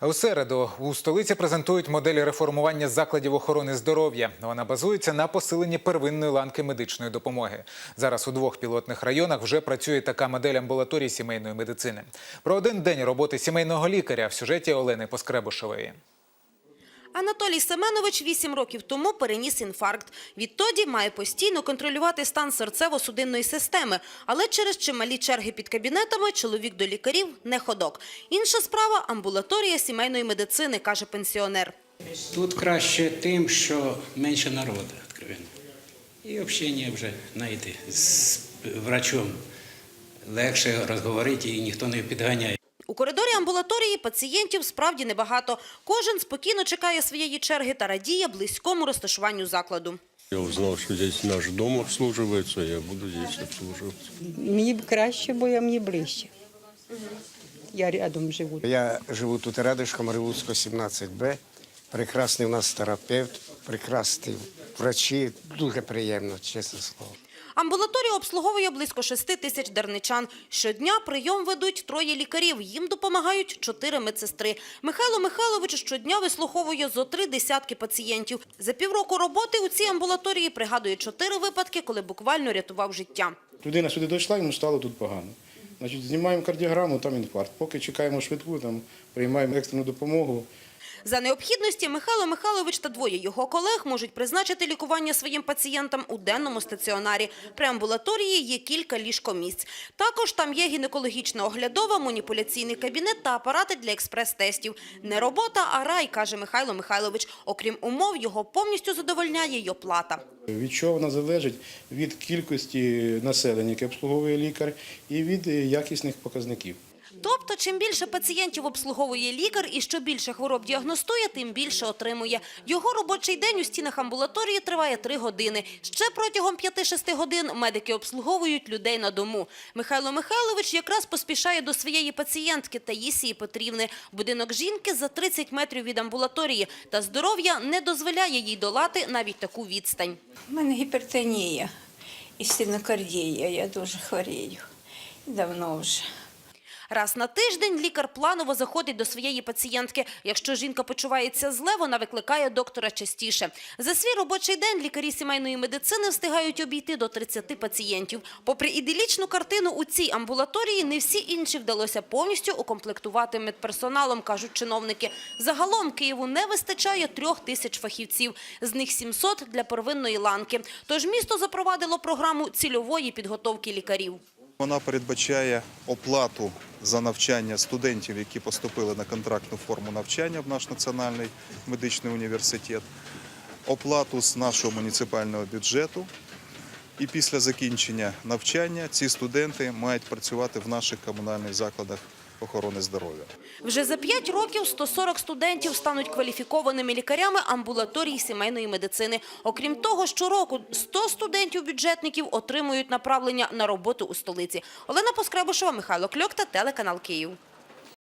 У середу у столиці презентують моделі реформування закладів охорони здоров'я. Вона базується на посиленні первинної ланки медичної допомоги. Зараз у двох пілотних районах вже працює така модель амбулаторії сімейної медицини. Про один день роботи сімейного лікаря в сюжеті Олени Поскребушевої. Анатолій Семенович вісім років тому переніс інфаркт. Відтоді має постійно контролювати стан серцево-судинної системи. Але через чималі черги під кабінетами чоловік до лікарів не ходок. Інша справа – амбулаторія сімейної медицини, каже пенсіонер. Тут краще тим, що менше народу, відкровенно. І общення вже, знаєте, з врачом легше розговорити і ніхто не підганяє. У коридорі амбулаторії пацієнтів справді небагато. Кожен спокійно чекає своєї черги та радіє близькому розташуванню закладу. Я узнал, что здесь наш дом обслуживается, я буду здесь обслуживаться. Мені б краще, бо я мені ближче. Я рядом живу. Я живу тут рядышком, Ревуцько, 17Б. Прекрасний у нас терапевт, прекрасні врачі, дуже приємно, чесне слово. Амбулаторія обслуговує близько 6 тисяч дарничан. Щодня прийом ведуть троє лікарів. Їм допомагають чотири медсестри. Михайло Михайлович щодня вислуховує зо три десятки пацієнтів. За півроку роботи у цій амбулаторії пригадує чотири випадки, коли буквально рятував життя. Людина сюди дійшла, йому стало тут погано. Значить, знімаємо кардіограму, там інфаркт. Поки чекаємо швидку, там приймаємо екстрену допомогу. За необхідності Михайло Михайлович та двоє його колег можуть призначити лікування своїм пацієнтам у денному стаціонарі. При амбулаторії є кілька ліжкомісць. Також там є гінекологічна оглядова, маніпуляційний кабінет та апарати для експрес-тестів. Не робота, а рай, каже Михайло Михайлович. Окрім умов, його повністю задовольняє й оплата. Від чого вона залежить? Від кількості населення, яке обслуговує лікар, і від е, якісних показників. Тобто, чим більше пацієнтів обслуговує лікар і що більше хвороб діагностує, тим більше отримує. Його робочий день у стінах амбулаторії триває три години. Ще протягом 5-6 годин медики обслуговують людей на дому. Михайло Михайлович якраз поспішає до своєї пацієнтки Таїсії Петрівни. Будинок жінки за 30 метрів від амбулаторії. Та здоров'я не дозволяє їй долати навіть таку відстань. У мене гіпертонія і стенокардія, я дуже хворію. Давно вже. Раз на тиждень лікар планово заходить до своєї пацієнтки. Якщо жінка почувається зле, вона викликає доктора частіше. За свій робочий день лікарі сімейної медицини встигають обійти до 30 пацієнтів. Попри іделічну картину у цій амбулаторії, не всі інші вдалося повністю укомплектувати медперсоналом, кажуть чиновники. Загалом Києву не вистачає трьох тисяч фахівців, з них 700 для первинної ланки. Тож місто запровадило програму цільової підготовки лікарів. Вона передбачає оплату за навчання студентів, які поступили на контрактну форму навчання в наш національний медичний університет, оплату з нашого муніципального бюджету. І після закінчення навчання ці студенти мають працювати в наших комунальних закладах охорони здоров'я. Вже за 5 років 140 студентів стануть кваліфікованими лікарями амбулаторії сімейної медицини. Окрім того, щороку 100 студентів-бюджетників отримують направлення на роботу у столиці. Олена Поскребушева, Михайло Кльокта, телеканал Київ.